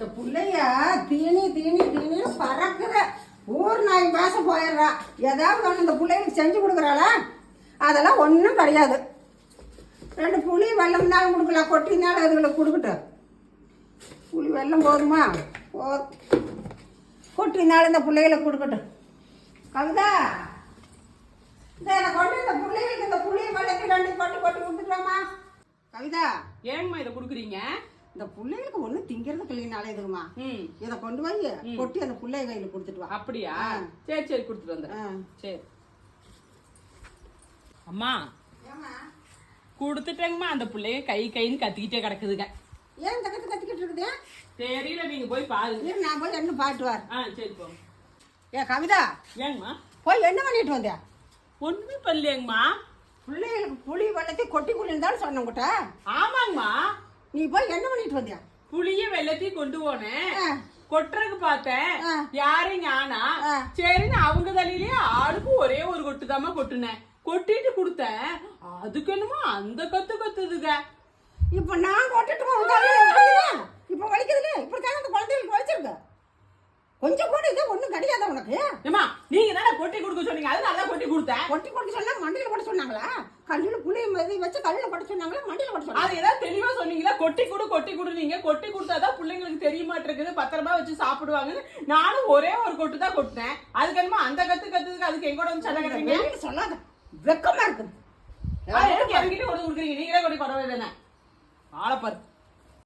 இந்த பிள்ளைய தீனி தீனி தீனி பறக்குற. ஊர் நாய் பேச போயிடுறா. ஏதாவது ஒன்று இந்த பிள்ளைகளுக்கு செஞ்சு கொடுக்குறாளா? அதெல்லாம் ஒன்றும் கிடையாது. ரெண்டு புளி வெள்ளம் இருந்தாலும் கொடுக்கலாம். கொட்டினாலும் அதுகளுக்கு கொடுக்கட்டும். புளி வெள்ளம் போதுமா? போ. கொட்டினாலும் இந்த பிள்ளைகளுக்கு கொடுக்கட்டும். கவிதா இந்த இதை கொண்டு இந்த பிள்ளைகளுக்கு இந்த புளி வெள்ளத்தை ரெண்டு கொட்டி கொட்டி கொடுத்துக்கலாமா? கவிதா. ஏன்மா இதை கொடுக்குறீங்க? இந்த பிள்ளைகளுக்கு ஒன்றும் திங்கிறதுக்கு இல்லைனாலே இதுக்குமா இதை கொண்டு போய் கொட்டி அந்த பிள்ளை கையில் கொடுத்துட்டு வா. அப்படியா. சரி சரி கொடுத்துட்டு வந்தேன். சரி. அம்மா. கொடுத்துட்டேங்கம்மா அந்த பிள்ளைய கை கைன்னு கத்திக்கிட்டே கிடக்குதுங்க. ஏன் இந்த கத்து கத்திக்கிட்டு இருக்குது? தெரியல நீங்க போய் பாருங்க நான் போய் என்ன பாட்டு வார் ஆ சரி போ. ஏ கவிதா. ஏங்கம்மா. போய் என்ன பண்ணிட்டு வந்தியா ஒண்ணுமே பண்ணலையேங்கம்மா. பிள்ளைகளுக்கு புளி வெள்ளத்தை கொட்டி குளிர்ந்தாலும் சொன்ன உங்ககிட்ட ஆமாங்கம்மா. நீ போய் என்ன பண்ணிட்டு வந்தியா? புளிய வெள்ளத்தையும் கொண்டு போனேன். கொட்டுறதுக்கு பார்த்தேன். யாரும் ஞானா. சரின்னு அவங்க தலையிலேயே ஆளுக்கு ஒரே ஒரு கொட்டுதாம்மா கொட்டுனேன். கொட்டிட்டு கொடுத்தேன். அதுக்கு என்னமோ அந்த கத்து கத்துதுங்க. இப்போ நான் கொட்டிட்டு தலையில? வலிக்குதா? இப்போ வலிக்குதுல இப்படி தானே அந்த குழந்தைகளுக்கு வலிச்சிருக்கு கொஞ்சம் கூட இது ஒன்றும் கிடையாதா உனக்கு? ஏமா நீங்க தானே கொட்டி கொடுக்க சொன்னீங்க? அதனால தான் கொட்டி கொடுத்தேன். கொட்டி கொட்டி சொன்னா மண்டியில் போட சொன்னாங்களா? கல்லில் புளி வச்சு கல்லில் போட சொன்னாங்களா? மண்டியில் போட சொன்னாங்க அது ஏதாவது தெளிவா சொன்னீங்களா? கொட்டி கொடு கொட்டி கொடு நீங்க. கொட்டி கொடுத்தாதான் பிள்ளைங்களுக்கு தெரிய மாட்டிருக்குது பத்திரமா வச்சு சாப்பிடுவாங்கன்னு நானும் ஒரே ஒரு கொட்டு தான் கொட்டினேன். அதுக்கு என்னமோ அந்த கத்து கத்துக்கு அதுக்கு எங்கூட வந்து சண்டை வெளியில சொல்லாத. வெக்கமா இருக்குது கொடுக்குறீங்க? நீங்களே கொட்டி கொடவே தானே? ஆளப்பாரு